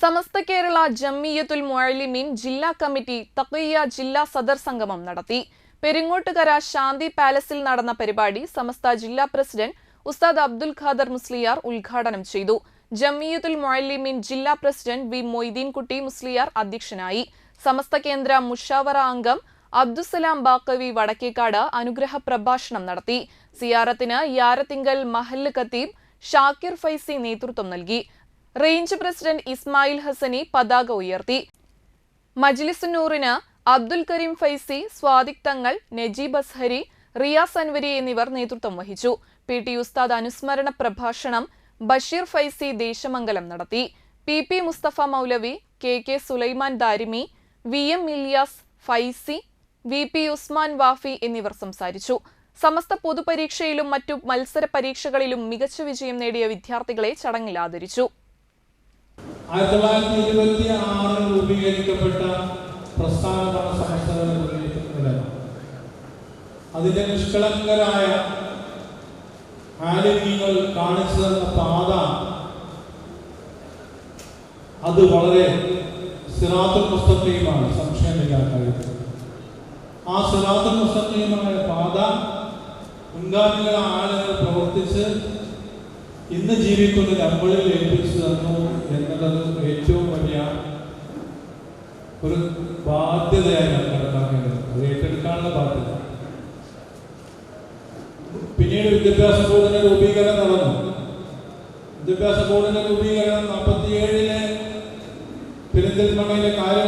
സമസ്ത കേരള ജമ്മിയത്തുൽ മുഅലിമീൻ ജില്ലാ കമ്മിറ്റി തഖിയ ജില്ലാ സദർ സംഗമം നടത്തി. പെരിങ്ങോട്ടുകര ശാന്തി പാലസിൽ നടന്ന പരിപാടി സമസ്ത ജില്ലാ പ്രസിഡന്റ് ഉസ്താദ് അബ്ദുൽ ഖാദർ മുസ്ലിയാർ ഉദ്ഘാടനം ചെയ്തു. ജമ്മിയത്തുൽ മുഅലിമീൻ ജില്ലാ പ്രസിഡന്റ് വി മൊയ്തീൻകുട്ടി മുസ്ലിയാർ അധ്യക്ഷനായി. സമസ്ത കേന്ദ്ര മുഷാവറ അംഗം അബ്ദുസലാം ബാക്കവി വടക്കേക്കാട് അനുഗ്രഹ പ്രഭാഷണം നടത്തി. സിയാറത്തിന് യാരത്തിങ്കൽ മഹല്ല് ഖത്തീബ് ഷാക്കിർ ഫൈസി നേതൃത്വം നൽകി. റേഞ്ച് പ്രസിഡന്റ് ഇസ്മായിൽ ഹസനി പതാക ഉയർത്തി. മജ്ലിസുന്നൂറിന് അബ്ദുൽ കരീം ഫൈസി സ്വാദിഖ് തങ്ങൾ നജീബ് അസ്ഹരി റിയാസ് അൻവരി എന്നിവർ നേതൃത്വം വഹിച്ചു. പി ടി ഉസ്താദ് അനുസ്മരണ പ്രഭാഷണം ബഷീർ ഫൈസി ദേശമംഗലം നടത്തി. P P Mustafa Moulavi K K Sulaiman Darimi V M Ilyas Faizy V P Usman Wafy എന്നിവർ സംസാരിച്ചു. സമസ്ത പൊതുപരീക്ഷയിലും മറ്റു മത്സര പരീക്ഷകളിലും മികച്ച വിജയം നേടിയ വിദ്യാർത്ഥികളെ ചടങ്ങിൽ ആദരിച്ചു. ആയിരത്തി തൊള്ളായിരത്തി ഇരുപത്തി ആറിൽ രൂപീകരിക്കപ്പെട്ട പ്രസ്ഥാനമാണ് നിർണയിക്കുന്നത് അതിന്റെ നിഷ്കളങ്കരായ ആലിന്യങ്ങൾ കാണിച്ചു തന്ന പാത അത് വളരെ സിറാത്തുൽ മുസ്തഖീമാണ്. സംശയമില്ലാത്ത കാര്യത്തിൽ ആ സിറാത്തുൽ മുസ്തഖീമായ പാത മുൻഗാമികളെ ആളുകൾ പ്രവർത്തിച്ച് ഇന്ന് ജീവിക്കുന്ന നമ്മളിൽ ഏൽപ്പിച്ചു തന്നു എന്നുള്ളത് ഏറ്റവും വലിയ ഒരു ബാധ്യതയായി ഞാൻ കണക്കാക്കേണ്ടത്. അത് ഏറ്റെടുക്കാനുള്ള ബാധ്യത. പിന്നീട് വിദ്യാഭ്യാസ ബോർഡിന്റെ രൂപീകരണം നടന്നു. വിദ്യാഭ്യാസ ബോർഡിന്റെ രൂപീകരണം നാൽപ്പത്തിയേഴിലെ പെരിന്തൽമണ്ണയിലെ കാര്യമെടുത്ത